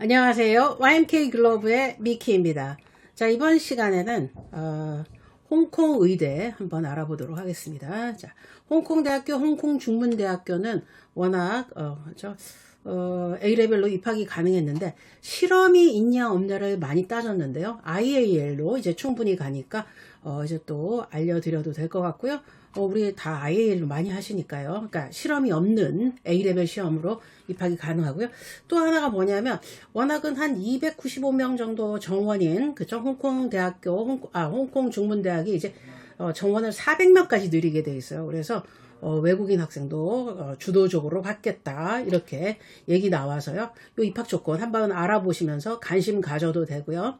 안녕하세요. YMK 글로브의 미키입니다. 자, 이번 시간에는, 어, 홍콩 의대 한번 알아보도록 하겠습니다. 자, 홍콩대학교, 홍콩중문대학교는 워낙, 어, 저, 어, A레벨로 입학이 가능했는데, 실험이 있냐 없냐를 많이 따졌는데요. IAL로 이제 충분히 가니까, 어, 이제 또 알려드려도 될 것 같고요. 어, 우리 다 IAL로 많이 하시니까요. 그러니까 실험이 없는 A레벨 시험으로 입학이 가능하고요. 또 하나가 뭐냐면 워낙은 한 295명 정도 정원인 그죠? 홍콩 대학교 홍, 아 홍콩 중문대학이 이제 어, 정원을 400명까지 늘리게 돼 있어요. 그래서 어, 외국인 학생도 어, 주도적으로 받겠다 이렇게 얘기 나와서요. 이 입학 조건 한번 알아보시면서 관심 가져도 되고요.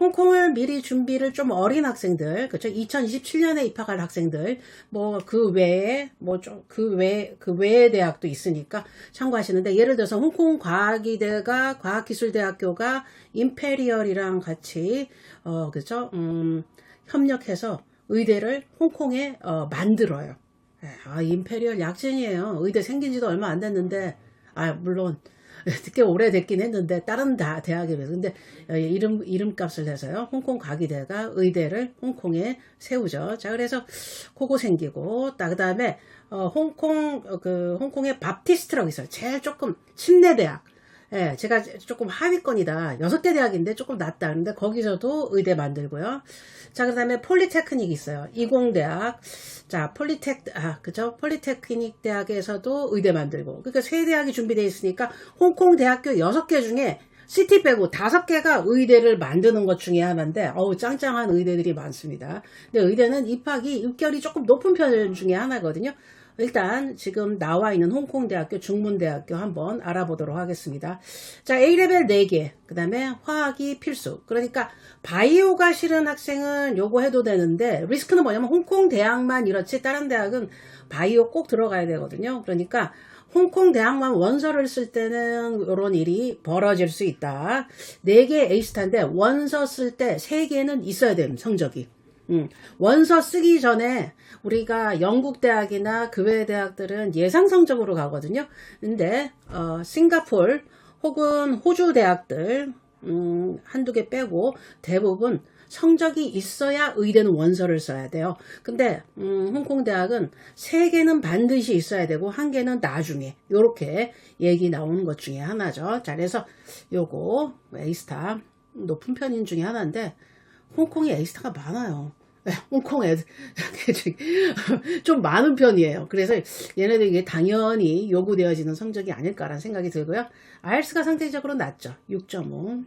홍콩을 미리 준비를 좀 어린 학생들, 그렇죠? 2027년에 입학할 학생들, 뭐 그 외에 뭐 좀 그 외 그 외의 대학도 있으니까 참고하시는데 예를 들어서 홍콩 과학기대가 과학기술대학교가 임페리얼이랑 같이 어 그죠? 음, 협력해서 의대를 홍콩에 어, 만들어요. 예, 아, 임페리얼 약진이에요. 의대 생긴 지도 얼마 안 됐는데, 아, 물론, 꽤 오래됐긴 했는데, 다른 다 대학에 비해서. 근데, 어, 이름, 이름값을 해서요. 홍콩 과기대가 의대를 홍콩에 세우죠. 자, 그래서, 그거 생기고, 그 다음에, 어, 홍콩, 어, 그, 홍콩에 밥티스트라고 있어요. 제일 조금, 침례 대학. 예, 제가 조금 하위권이다. 여섯 개 대학인데 조금 낫다. 근데 거기서도 의대 만들고요. 자, 그 다음에 폴리테크닉 있어요. 이공대학. 자, 폴리텍, 아, 그죠? 폴리테크닉 대학에서도 의대 만들고. 그러니까 세 대학이 준비되어 있으니까 홍콩 대학교 여섯 개 중에 시티 빼고 다섯 개가 의대를 만드는 것 중에 하나인데, 어우, 짱짱한 의대들이 많습니다. 근데 의대는 입학이, 입결이 조금 높은 편 중에 하나거든요. 일단 지금 나와 있는 홍콩대학교, 중문대학교 한번 알아보도록 하겠습니다. 자, A레벨 4개, 그 다음에 화학이 필수. 그러니까 바이오가 싫은 학생은 요거 해도 되는데 리스크는 뭐냐면 홍콩대학만 이렇지 다른 대학은 바이오 꼭 들어가야 되거든요. 그러니까 홍콩 대학만 원서를 쓸 때는 이런 일이 벌어질 수 있다. 4개 A스타인데 원서 쓸 때 3개는 있어야 됩니다. 성적이. 음, 원서 쓰기 전에 우리가 영국 대학이나 그 외 대학들은 예상 성적으로 가거든요. 근데 어, 싱가폴 혹은 호주 대학들 음, 한두 개 빼고 대부분 성적이 있어야 의대는 원서를 써야 돼요. 근데 음, 홍콩 대학은 세 개는 반드시 있어야 되고 한 개는 나중에 이렇게 얘기 나오는 것 중에 하나죠. 자, 그래서 요거 A스타 높은 편인 중에 하나인데 홍콩이 A스타가 많아요. 네, 홍콩 애들 좀 많은 편이에요. 그래서 얘네들 이게 당연히 요구되어지는 성적이 아닐까라는 생각이 들고요. IELTS가 상대적으로 낮죠. 6.5.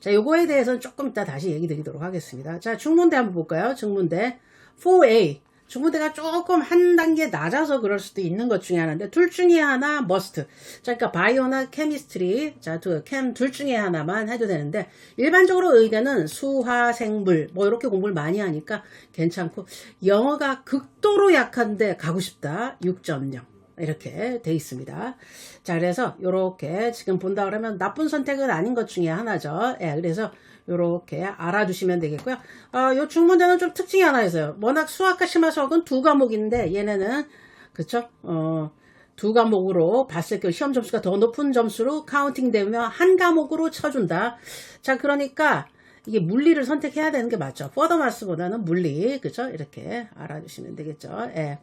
자, 요거에 대해서는 조금 이따 다시 얘기 드리도록 하겠습니다. 자, 중문대 한번 볼까요? 중문대 4A. 중문대가 조금 한 단계 낮아서 그럴 수도 있는 것 중에 하나인데 둘 중에 하나 머스트. 자, 그러니까 바이오나 케미스트리, 자, 캠둘 중에 하나만 해도 되는데 일반적으로 의대는 수화, 생물 뭐 이렇게 공부를 많이 하니까 괜찮고 영어가 극도로 약한데 가고 싶다 6.0. 이렇게 돼 있습니다. 자, 그래서 이렇게 지금 본다 그러면 나쁜 선택은 아닌 것 중에 하나죠. 예, 그래서 이렇게 알아두시면 되겠고요. 어, 요 중문제는 좀 특징이 하나 있어요. 워낙 수학과 심화수학은 두 과목인데 얘네는 그쵸? 어, 두 과목으로 봤을 때 시험 점수가 더 높은 점수로 카운팅 되면 한 과목으로 쳐준다. 자, 그러니까 이게 물리를 선택해야 되는 게 맞죠. 퍼더마스보다는 물리, 그죠? 이렇게 알아주시면 되겠죠. 예.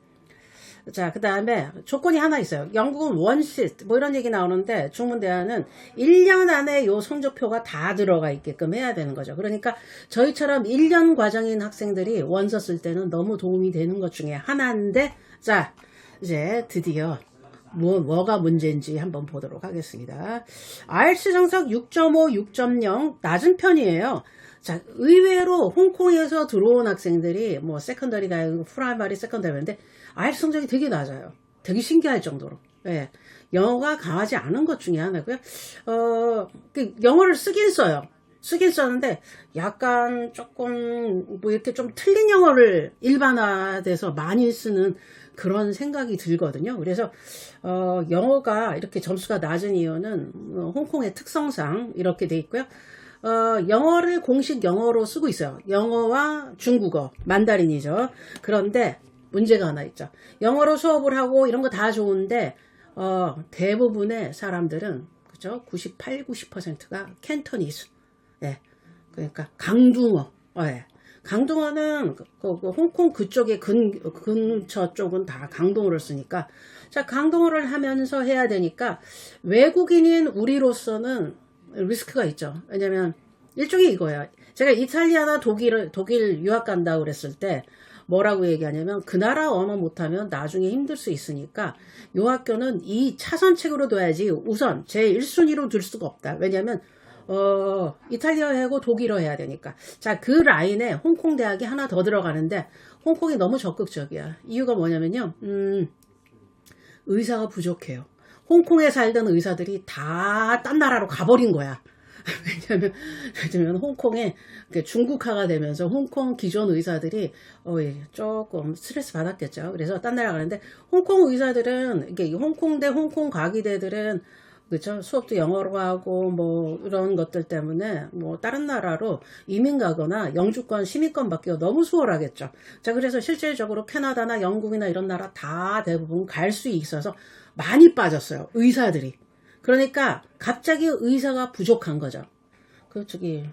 자, 그 다음에 조건이 하나 있어요. 영국은 원시트, 뭐 이런 얘기 나오는데 중문대학은 1년 안에 요 성적표가 다 들어가 있게끔 해야 되는 거죠. 그러니까 저희처럼 1년 과정인 학생들이 원서 쓸 때는 너무 도움이 되는 것 중에 하나인데, 자, 이제 드디어 뭐, 뭐가 문제인지 한번 보도록 하겠습니다. IELTS 정석 6.5, 6.0 낮은 편이에요. 자, 의외로 홍콩에서 들어온 학생들이 뭐 세컨더리가 아니고 프라이머리 세컨더리인데 IELTS 성적이 되게 낮아요. 되게 신기할 정도로. 예. 영어가 강하지 않은 것 중에 하나고요. 어, 그 영어를 쓰긴 써요. 쓰긴 썼는데 약간 조금 뭐 이렇게 좀 틀린 영어를 일반화돼서 많이 쓰는 그런 생각이 들거든요. 그래서 어, 영어가 이렇게 점수가 낮은 이유는 어, 홍콩의 특성상 이렇게 돼 있고요. 어, 영어를 공식 영어로 쓰고 있어요. 영어와 중국어, 만다린이죠. 그런데 문제가 하나 있죠. 영어로 수업을 하고 이런 거 다 좋은데 어, 대부분의 사람들은 그죠? 98, 90%가 캔터니스. 예. 그러니까 강둥어. 어, 예. 강동어는 그, 그, 그 홍콩 그쪽에 근, 근처 쪽은 다 강동어를 쓰니까 자 강동어를 하면서 해야 되니까 외국인인 우리로서는 리스크가 있죠. 왜냐면 일종의 이거야. 제가 이탈리아나 독일을 독일 유학 간다 그랬을 때 뭐라고 얘기하냐면 그 나라 언어 못하면 나중에 힘들 수 있으니까 요 학교는 이 차선책으로 둬야지 우선 제 1순위로 둘 수가 없다. 왜냐면 어, 이탈리아하고 독일어 해야 되니까. 자, 그 라인에 홍콩 대학이 하나 더 들어가는데, 홍콩이 너무 적극적이야. 이유가 뭐냐면요, 음, 의사가 부족해요. 홍콩에 살던 의사들이 다 딴 나라로 가버린 거야. 왜냐면, 왜냐면 홍콩에 중국화가 되면서 홍콩 기존 의사들이 어, 예, 조금 스트레스 받았겠죠. 그래서 딴 나라 가는데, 홍콩 의사들은, 이게 홍콩대, 홍콩 과기대들은 그렇죠. 수업도 영어로 하고 뭐 이런 것들 때문에 뭐 다른 나라로 이민 가거나 영주권, 시민권 받기가 너무 수월하겠죠. 자, 그래서 실질적으로 캐나다나 영국이나 이런 나라 다 대부분 갈 수 있어서 많이 빠졌어요. 의사들이. 그러니까 갑자기 의사가 부족한 거죠. 그 저기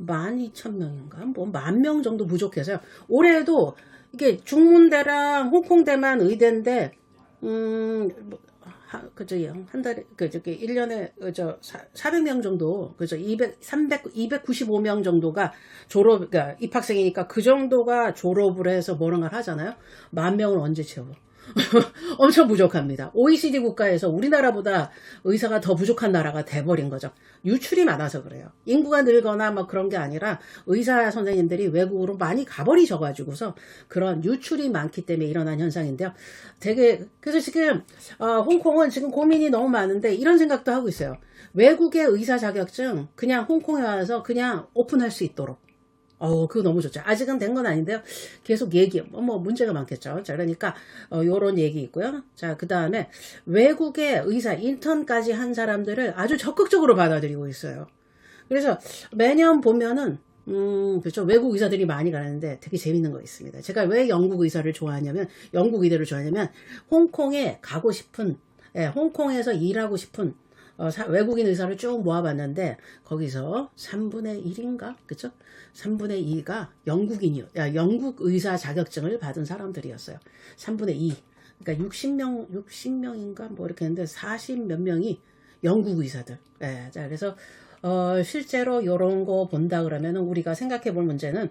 12,000명인가? 뭐 만 명 정도 부족해서요. 올해도 이게 중문대랑 홍콩대만 의대인데 음, 뭐 그 저기 한 달에 그 저기 1년에 그저 400명 정도 그저 200 300 295명 정도가 졸업 그러니까 입학생이니까 그 정도가 졸업을 해서 뭐런가를 하잖아요. 만 명을 언제 채워? 엄청 부족합니다. OECD 국가에서 우리나라보다 의사가 더 부족한 나라가 돼버린 거죠. 유출이 많아서 그래요. 인구가 늘거나 뭐 그런 게 아니라 의사 선생님들이 외국으로 많이 가버리셔가지고서 그런 유출이 많기 때문에 일어난 현상인데요. 되게 그래서 지금 어, 홍콩은 지금 고민이 너무 많은데 이런 생각도 하고 있어요. 외국의 의사 자격증 그냥 홍콩에 와서 그냥 오픈할 수 있도록. 어, 그거 너무 좋죠. 아직은 된 건 아닌데요. 계속 얘기, 뭐, 뭐 문제가 많겠죠. 자, 그러니까, 어, 요런 얘기 있고요. 자, 그 다음에 외국의 의사, 인턴까지 한 사람들을 아주 적극적으로 받아들이고 있어요. 그래서 매년 보면은, 음, 그렇죠. 외국 의사들이 많이 가는데 되게 재밌는 거 있습니다. 제가 왜 영국 의사를 좋아하냐면, 영국 의대를 좋아하냐면, 홍콩에 가고 싶은, 예, 홍콩에서 일하고 싶은 어, 사, 외국인 의사를 쭉 모아봤는데 거기서 3분의 1인가 그쵸? 3분의 2가 영국인이요. 야, 영국 의사 자격증을 받은 사람들이었어요. 3분의 2. 그러니까 60명 60명인가 뭐 이렇게 했는데 40 몇 명이 영국 의사들. 예, 자 그래서 어, 실제로 이런 거 본다 그러면 우리가 생각해 볼 문제는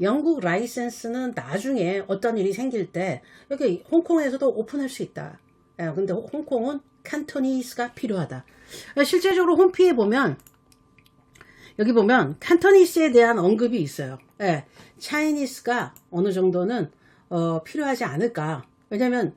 영국 라이센스는 나중에 어떤 일이 생길 때 여기 홍콩에서도 오픈할 수 있다. 예, 근데 홍콩은 칸토니스가 필요하다. 실제적으로 홈피에 보면 여기 보면 칸토니스에 대한 언급이 있어요. 예, 차이니스가 어느 정도는 어, 필요하지 않을까. 왜냐면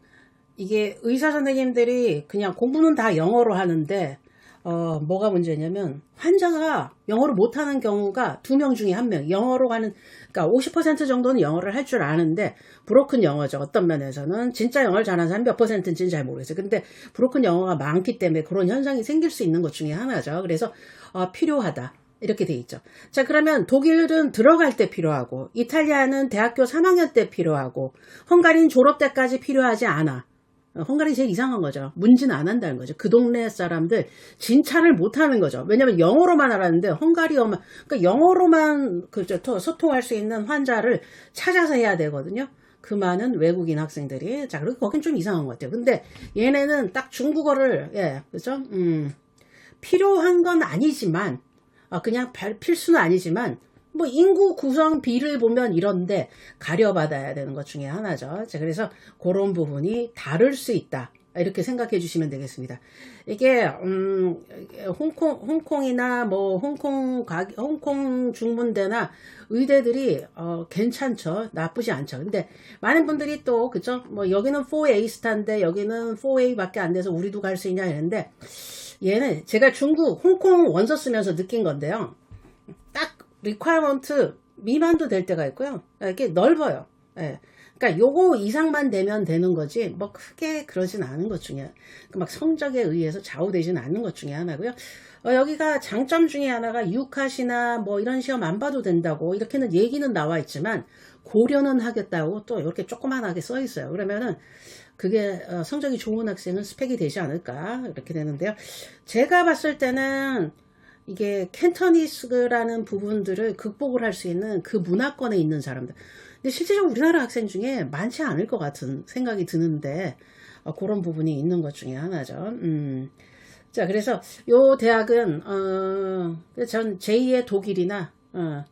이게 의사 선생님들이 그냥 공부는 다 영어로 하는데 어, 뭐가 문제냐면 환자가 영어를 못하는 경우가 두 명 중에 한 명. 영어로 가는 그러니까 50% 정도는 영어를 할 줄 아는데 브로큰 영어죠. 어떤 면에서는 진짜 영어를 잘하는 사람 몇 퍼센트인지는 잘 모르겠어요. 근데 브로큰 영어가 많기 때문에 그런 현상이 생길 수 있는 것 중에 하나죠. 그래서 어, 필요하다. 이렇게 돼 있죠. 자, 그러면 독일은 들어갈 때 필요하고, 이탈리아는 대학교 3학년 때 필요하고, 헝가리는 졸업 때까지 필요하지 않아. 헝가리 제일 이상한 거죠. 문제는 안 한다는 거죠. 그 동네 사람들 진찰을 못 하는 거죠. 왜냐면 영어로만 알았는데 헝가리어만 그러니까 영어로만 그저 소통할 수 있는 환자를 찾아서 해야 되거든요. 그 많은 외국인 학생들이 자 그리고 거긴 좀 이상한 것 같아요. 근데 얘네는 딱 중국어를 예 그죠? 음 필요한 건 아니지만 아, 그냥 필수는 아니지만 뭐 인구 구성 비를 보면 이런데 가려받아야 되는 것 중에 하나죠. 자, 그래서 그런 부분이 다를 수 있다. 이렇게 생각해 주시면 되겠습니다. 이게 음, 홍콩 홍콩이나 뭐 홍콩 가 홍콩 중문대나 의대들이 어, 괜찮죠. 나쁘지 않죠. 근데 많은 분들이 또 그죠? 뭐 여기는 4A 스타인데 여기는 4A밖에 안 돼서 우리도 갈 수 있냐 이랬는데 얘는 제가 중국 홍콩 원서 쓰면서 느낀 건데요. 딱 리퀘어먼트 미만도 될 때가 있고요. 이렇게 넓어요. 예. 그러니까 요거 이상만 되면 되는 거지 뭐 크게 그러진 않은 것 중에 그러니까 막 성적에 의해서 좌우되지는 않는 것 중에 하나고요. 어, 여기가 장점 중에 하나가 유카시나 뭐 이런 시험 안 봐도 된다고 이렇게는 얘기는 나와 있지만 고려는 하겠다고 또 이렇게 조그만하게 써 있어요. 그러면은 그게 어, 성적이 좋은 학생은 스펙이 되지 않을까 이렇게 되는데요. 제가 봤을 때는 이게 캔터니스라는 부분들을 극복을 할 수 있는 그 문화권에 있는 사람들. 근데 실제적으로 우리나라 학생 중에 많지 않을 것 같은 생각이 드는데 어, 그런 부분이 있는 것 중에 하나죠. 음. 자, 그래서 요 대학은 어, 전 제2의 독일이나 어,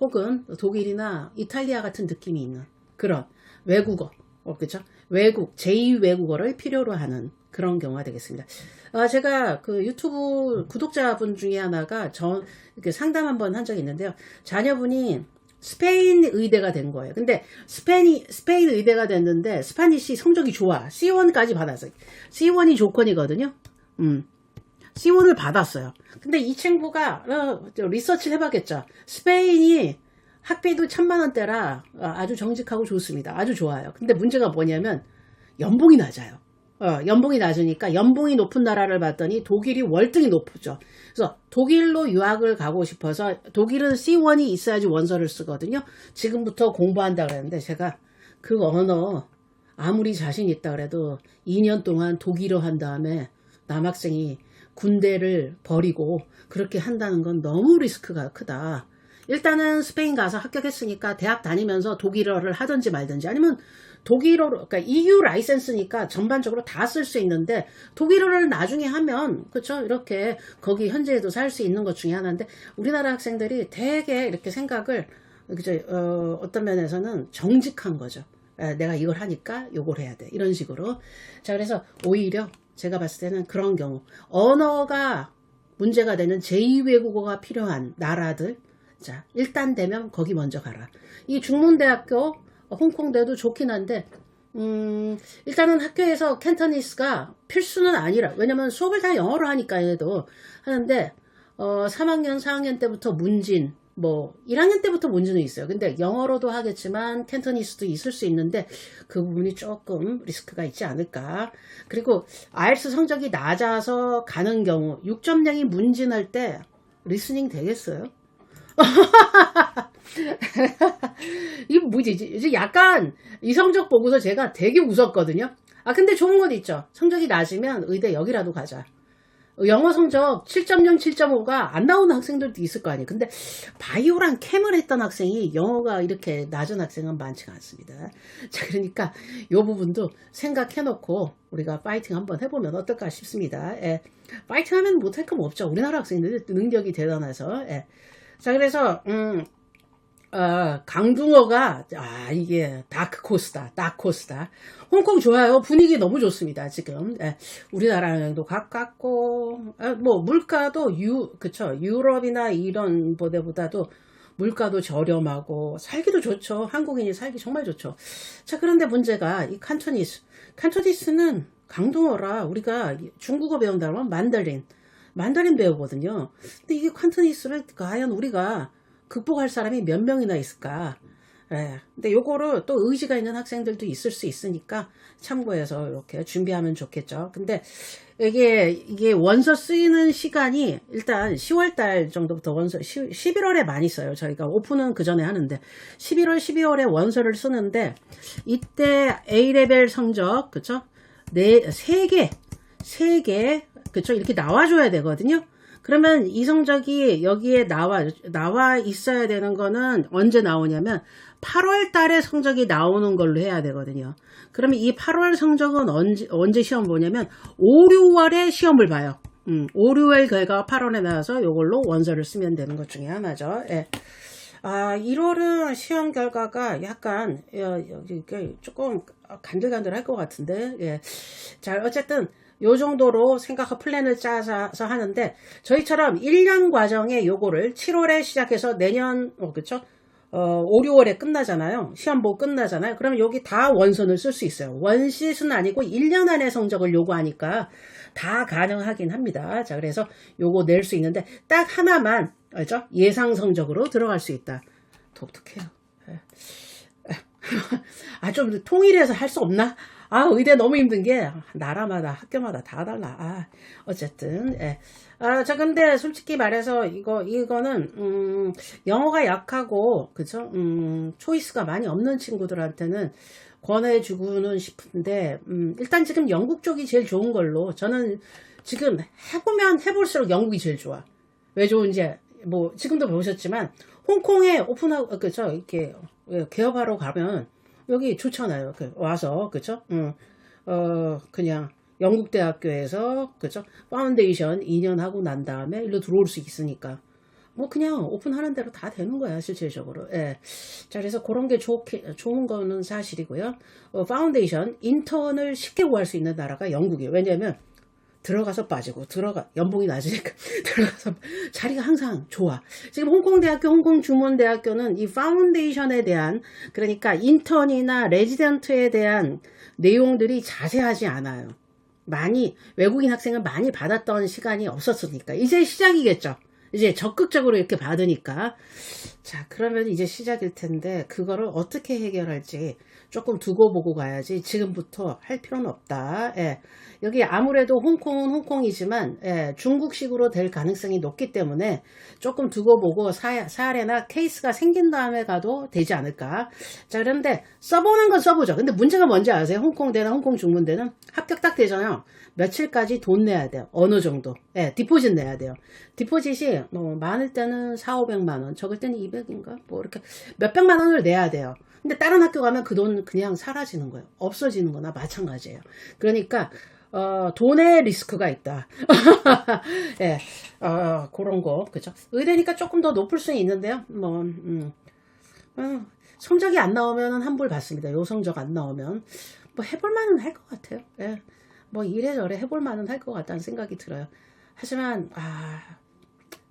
혹은 독일이나 이탈리아 같은 느낌이 있는 그런 외국어, 어, 그죠? 외국 제2 외국어를 필요로 하는 그런 경우가 되겠습니다. 아, 제가 그 유튜브 구독자분 중에 하나가 저 이렇게 상담 한번 한 적이 있는데요. 자녀분이 스페인 의대가 된 거예요. 근데 스페인 스페인 의대가 됐는데 스파니시 성적이 좋아. C1까지 받았어요. C1이 조건이거든요. 음. C1을 받았어요. 근데 이 친구가 어, 저 리서치를 해봤겠죠. 스페인이 학비도 천만 원대라 어, 아주 정직하고 좋습니다. 아주 좋아요. 근데 문제가 뭐냐면 연봉이 낮아요. 어, 연봉이 낮으니까 연봉이 높은 나라를 봤더니 독일이 월등히 높죠. 그래서 독일로 유학을 가고 싶어서 독일은 C1이 있어야지 원서를 쓰거든요. 지금부터 공부한다 그랬는데 제가 그 언어 아무리 자신 있다 그래도 2년 동안 독일어 한 다음에 남학생이 군대를 버리고 그렇게 한다는 건 너무 리스크가 크다. 일단은 스페인 가서 합격했으니까 대학 다니면서 독일어를 하든지 말든지 아니면 독일어로 그러니까 EU 라이센스니까 전반적으로 다 쓸 수 있는데 독일어를 나중에 하면 그렇죠 이렇게 거기 현지에도 살 수 있는 것 중에 하나인데 우리나라 학생들이 되게 이렇게 생각을 그죠 어, 어떤 면에서는 정직한 거죠. 에, 내가 이걸 하니까 요걸 해야 돼. 이런 식으로. 자 그래서 오히려 제가 봤을 때는 그런 경우. 언어가 문제가 되는 제2외국어가 필요한 나라들. 자 일단 되면 거기 먼저 가라. 이 중문대학교 홍콩대도 좋긴 한데 음, 일단은 학교에서 캔터니스가 필수는 아니라 왜냐면 수업을 다 영어로 하니까 얘도 하는데 어, 3학년 4학년 때부터 문진 뭐 1학년 때부터 문제는 있어요. 근데 영어로도 하겠지만 캔터니스도 있을 수 있는데 그 부분이 조금 리스크가 있지 않을까. 그리고 IELTS 성적이 낮아서 가는 경우 6.0이 문진할 때 리스닝 되겠어요? 이게 뭐지? 이제 약간 이 성적 보고서 제가 되게 웃었거든요. 아 근데 좋은 건 있죠. 성적이 낮으면 의대 여기라도 가자. 영어 성적 7.0, 7.5가 안 나오는 학생들도 있을 거 아니에요. 근데 바이오랑 캠을 했던 학생이 영어가 이렇게 낮은 학생은 많지가 않습니다. 자, 그러니까 이 부분도 생각해놓고 우리가 파이팅 한번 해보면 어떨까 싶습니다. 예. 파이팅 하면 못할 건 없죠. 우리나라 학생들 능력이 대단해서. 예. 자, 그래서, 음, 어, 강등어가, 아, 이게, 다크코스다, 다크코스다. 홍콩 좋아요. 분위기 너무 좋습니다, 지금. 예, 우리나라랑도 가깝고, 아, 뭐, 물가도 유, 그쵸. 유럽이나 이런 보대보다도 물가도 저렴하고, 살기도 좋죠. 한국인이 살기 정말 좋죠. 자, 그런데 문제가 이 칸토니스. 칸토니스는 강등어라 우리가 중국어 배운다면 만다린. 만다린 배우거든요. 근데 이게 칸토니스를 과연 우리가 극복할 사람이 몇 명이나 있을까? 예. 근데 요거를 또 의지가 있는 학생들도 있을 수 있으니까 참고해서 이렇게 준비하면 좋겠죠. 근데 이게, 이게 원서 쓰이는 시간이 일단 10월 달 정도부터 원서, 11월에 많이 써요. 저희가 오픈은 그 전에 하는데 11월, 12월에 원서를 쓰는데 이때 A레벨 성적, 그쵸? 네, 3개, 3개, 그쵸? 이렇게 나와줘야 되거든요. 그러면 이 성적이 여기에 나와 나와 있어야 되는 거는 언제 나오냐면 8월 달에 성적이 나오는 걸로 해야 되거든요. 그러면 이 8월 성적은 언제 언제 시험 보냐면 5, 6월에 시험을 봐요. 음, 5, 6월 결과가 8월에 나와서 이걸로 원서를 쓰면 되는 것 중에 하나죠. 예. 아, 1월은 시험 결과가 약간 어, 조금 간들간들할 것 같은데. 예. 자, 어쨌든 요 정도로 생각하고 플랜을 짜서 하는데 저희처럼 1년 과정에 요거를 7월에 시작해서 내년 어 그쵸? 어 5, 6월에 끝나잖아요. 시험 보고 끝나잖아요. 그러면 여기 다 원선을 쓸 수 있어요. 원시는 아니고 1년 안에 성적을 요구하니까 다 가능하긴 합니다. 자, 그래서 요거 낼 수 있는데 딱 하나만 알죠? 예상 성적으로 들어갈 수 있다. 독특해요. 아, 좀 통일해서 할 수 없나? 아, 의대 너무 힘든 게, 나라마다, 학교마다 다 달라. 아, 어쨌든, 예. 아, 자, 근데 솔직히 말해서, 이거, 이거는, 음, 영어가 약하고, 그죠? 음, 초이스가 많이 없는 친구들한테는 권해주고는 싶은데, 음, 일단 지금 영국 쪽이 제일 좋은 걸로, 저는 지금 해보면 해볼수록 영국이 제일 좋아. 왜 좋은지, 뭐, 지금도 보셨지만, 홍콩에 오픈하고, 그죠? 이렇게, 예, 개업하러 가면, 여기 좋잖아요. 그 와서 그죠? 응. 어 그냥 영국 대학교에서 그죠? 파운데이션 2년 하고 난 다음에 일로 들어올 수 있으니까 뭐 그냥 오픈하는 대로 다 되는 거야 실질적으로. 예. 자 그래서 그런 게 좋게 좋은 거는 사실이고요. 어, 파운데이션 인턴을 쉽게 구할 수 있는 나라가 영국이에요. 왜냐하면 들어가서 빠지고 들어가 연봉이 낮으니까 들어가서 자리가 항상 좋아. 지금 홍콩대학교, 홍콩주문대학교는 이 파운데이션에 대한 그러니까 인턴이나 레지던트에 대한 내용들이 자세하지 않아요. 많이 외국인 학생을 많이 받았던 시간이 없었으니까 이제 시작이겠죠. 이제 적극적으로 이렇게 받으니까 자 그러면 이제 시작일 텐데 그거를 어떻게 해결할지 조금 두고 보고 가야지 지금부터 할 필요는 없다. 예. 여기 아무래도 홍콩은 홍콩이지만 예, 중국식으로 될 가능성이 높기 때문에 조금 두고 보고 사, 사례나 케이스가 생긴 다음에 가도 되지 않을까. 자 그런데 써보는 건 써보죠. 근데 문제가 뭔지 아세요? 홍콩대나 홍콩 중문대는 합격 딱 되잖아요. 며칠까지 돈 내야 돼요. 어느 정도. 예, 디포짓 내야 돼요. 디포짓이 뭐 많을 때는 4, 500만 원, 적을 때는 200인가? 뭐 이렇게 몇백만 원을 내야 돼요. 근데 다른 학교 가면 그 돈 그냥 사라지는 거예요. 없어지는 거나 마찬가지예요. 그러니까 어, 돈의 리스크가 있다. 예, 어, 그런 거, 그죠? 의대니까 조금 더 높을 수는 있는데요. 뭐, 음, 음, 성적이 안 나오면 환불 받습니다. 요 성적 안 나오면. 뭐 해볼 만은 할 것 같아요. 예. 뭐 이래저래 해볼 만은 할 것 같다는 생각이 들어요. 하지만, 아,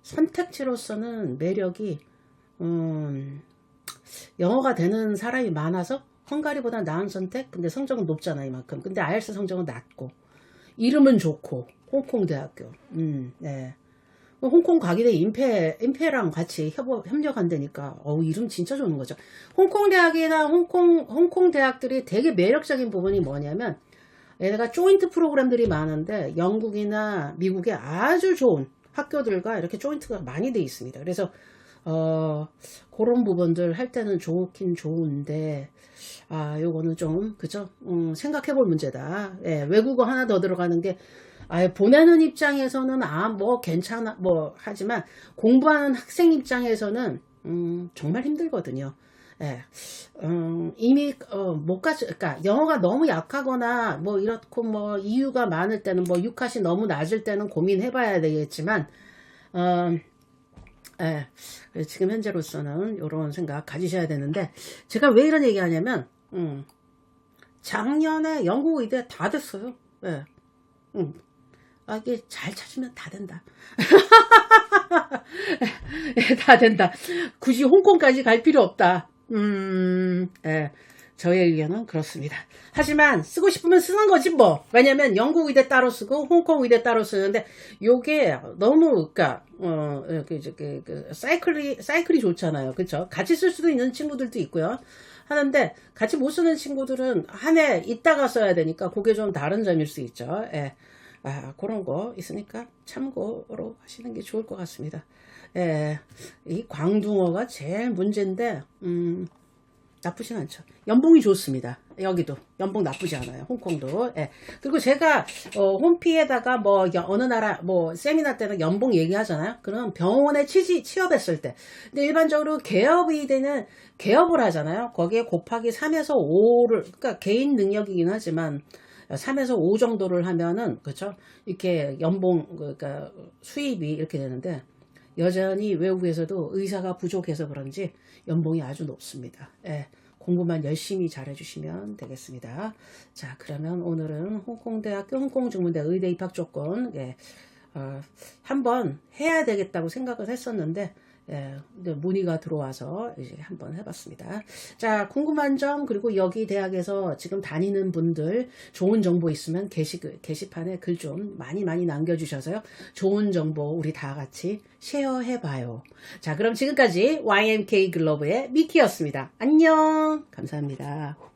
선택지로서는 매력이, 음, 영어가 되는 사람이 많아서 헝가리보다 나은 선택? 근데 성적은 높잖아, 이만큼. 근데 아이엘스 성적은 낮고. 이름은 좋고. 홍콩 대학교. 음, 네. 홍콩 과기대 인페, 인페랑 같이 협업, 협력한다니까, 어우, 이름 진짜 좋은 거죠. 홍콩 대학이나 홍콩, 홍콩 대학들이 되게 매력적인 부분이 뭐냐면, 얘네가 조인트 프로그램들이 많은데, 영국이나 미국에 아주 좋은 학교들과 이렇게 조인트가 많이 돼 있습니다. 그래서, 어, 그런 부분들 할 때는 좋긴 좋은데, 아, 요거는 좀, 그죠? 음, 생각해 볼 문제다. 예, 외국어 하나 더 들어가는 게, 아, 보내는 입장에서는, 아, 뭐, 괜찮아, 뭐, 하지만, 공부하는 학생 입장에서는, 음, 정말 힘들거든요. 예, 음, 이미, 어, 못 가지, 그니까, 영어가 너무 약하거나, 뭐, 이렇고, 뭐, 이유가 많을 때는, 뭐, 6컷이 너무 낮을 때는 고민해봐야 되겠지만, 어, 예, 지금 현재로서는 이런 생각 가지셔야 되는데 제가 왜 이런 얘기 하냐면 음, 작년에 영국 의대 다 됐어요. 예, 음, 아, 이게 잘 찾으면 다 된다. 예, 다 된다. 굳이 홍콩까지 갈 필요 없다. 음, 예. 저의 의견은 그렇습니다. 하지만 쓰고 싶으면 쓰는 거지 뭐. 왜냐면 영국 의대 따로 쓰고 홍콩 의대 따로 쓰는데 요게 너무 그러니까 어, 그, 그, 그, 사이클이 사이클이 좋잖아요. 그렇죠? 같이 쓸 수도 있는 친구들도 있고요. 하는데 같이 못 쓰는 친구들은 한 해 있다가 써야 되니까 그게 좀 다른 점일 수 있죠. 예. 아, 그런 거 있으니까 참고로 하시는 게 좋을 것 같습니다. 예. 이 광둥어가 제일 문제인데 음, 나쁘진 않죠. 연봉이 좋습니다. 여기도 연봉 나쁘지 않아요. 홍콩도. 예. 그리고 제가 어, 홈피에다가 뭐 어느 나라 뭐 세미나 때는 연봉 얘기하잖아요. 그럼 병원에 취지 취업했을 때. 근데 일반적으로 개업의대는 개업을 하잖아요. 거기에 곱하기 3에서 5를 그러니까 개인 능력이긴 하지만 3에서 5 정도를 하면은 그렇죠. 이렇게 연봉 그러니까 수입이 이렇게 되는데 여전히 외국에서도 의사가 부족해서 그런지 연봉이 아주 높습니다. 예, 공부만 열심히 잘해주시면 되겠습니다. 자, 그러면 오늘은 홍콩대학교 홍콩중문대 의대 입학 조건 예, 어, 한번 해야 되겠다고 생각을 했었는데 예, 문의가 들어와서 이제 한번 해봤습니다. 자, 궁금한 점, 그리고 여기 대학에서 지금 다니는 분들 좋은 정보 있으면 게시, 게시판에 글 좀 많이 많이 남겨주셔서요. 좋은 정보 우리 다 같이 쉐어해봐요. 자, 그럼 지금까지 YMK 글로브의 미키였습니다. 안녕! 감사합니다.